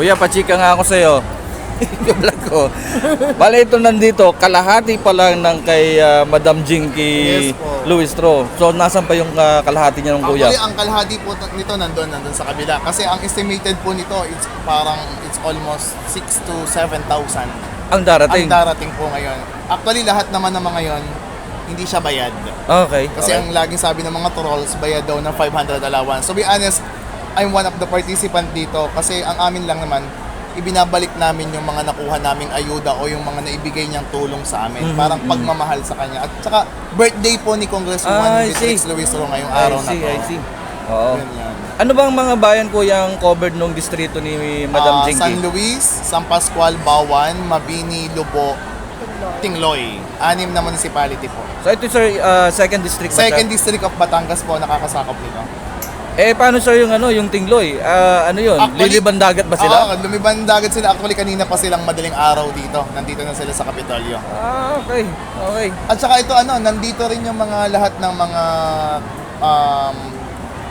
Kuya, pachika nga ako sa'yo. Vlog ko. Bale, ito nandito, kalahati pa lang ng kay ah, Madam Jinky Yes po. Louis Tro. So, nasan pa yung ah, kalahati niya ng kuya? Actually, ang kalahati po t- nito nandun, nandun sa kabila. Kasi ang estimated po nito, it's parang, it's almost 6 to 7,000 Ang darating. ang darating po ngayon. Actually, lahat naman ng mga yon hindi siya bayad. okay. Kasi okay. ang laging sabi ng mga trolls, bayad daw ng 500 allowance. So be honest, I'm one of the participant dito kasi ang amin lang naman, ibinabalik namin yung mga nakuha naming ayuda o yung mga naibigay niyang tulong sa amin. Mhm, Parang mhm. pagmamahal sa kanya. At saka, birthday po ni Ah, Congresswoman I Beatrix see. Luis Ro ngayong I araw na see, to. I see. Oo. Ano bang mga bayan kuya ang covered nung distrito ni Madam Ah, Jinky? San Luis, San Pascual, Bawan, Mabini, Lubo, Tingloy. Anim na municipality po. So ito sir, ah, second district? Second District of Batangas po nakakasakop nito. Eh paano sir yung ano, yung Tingloy? Ah, ano yun? Actually- Liliban dagat ba sila? Oo, lumiban dagat sila. Actually, kanina pa silang madaling araw dito. Nandito na sila sa Kapitolyo. Ah, okay. Okay. At saka ito, ano, nandito rin yung mga lahat ng mga um,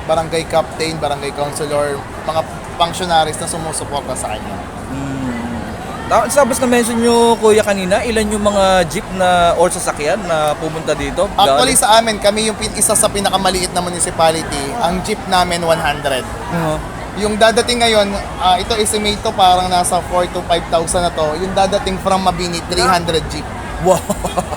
barangay captain, barangay councilor, mga functionaries na sumusuporta sa kanya. Ta- Sabas na mention nyo kuya kanina, ilan yung mga jeep na or sasakyan na pumunta dito? Actually, sa amin, kami yung pin- isa sa pinakamaliit na municipality. Ang jeep namin, 100. Uh-huh. Yung dadating ngayon, ah, ito estimate to parang nasa 4 to 5,000 na to. Yung dadating from Mabini, 300 jeep. Wow.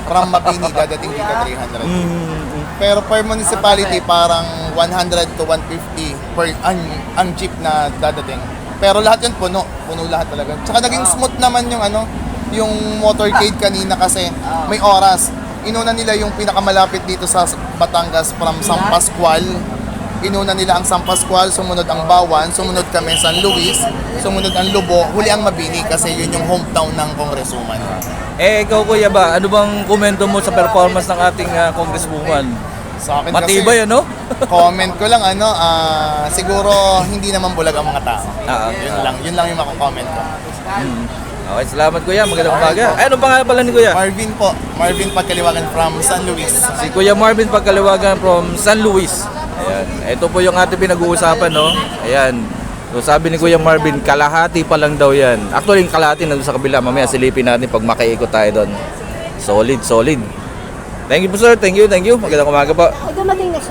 From Mabini, dadating dito 300. Mm, Pero per municipality, parang 100 to 150 per ang, ang jeep na dadating. Pero lahat yun puno. Puno lahat talaga. Tsaka naging smooth naman yung ano, yung motorcade kanina kasi may oras. Inuna nila yung pinakamalapit dito sa Batangas from San Pascual. Inuna nila ang San Pascual, sumunod ang Bawan, sumunod kami San Luis, sumunod ang Lubo, huli ang Mabini kasi yun yung hometown ng congresswoman. Eh, ikaw kuya ba, ano bang komento mo sa performance ng ating ah, congresswoman? Sa akin kasi, Matibay ano? comment ko lang ano, ah, siguro hindi naman bulag ang mga tao. Ah, Yun lang, yun lang yung mako-comment ko. Mm. Okay, salamat kuya. Magandang umaga. Eh, ano pangalan pala ni kuya? Marvin po, Marvin Pagkaliwagan from San Luis. Si Kuya Marvin Pagkaliwagan from San Luis. Ayan. Ito po yung ating pinag-uusapan, no? Ayan. So sabi ni Kuya Marvin, kalahati pa lang daw yan. Actually, yung kalahati nandun sa kabila. Mamaya silipin natin pag makaikot tayo doon. Solid, solid. Thank you po sir. Thank you, thank you. Magandang umaga po. Ay, dumating na siya.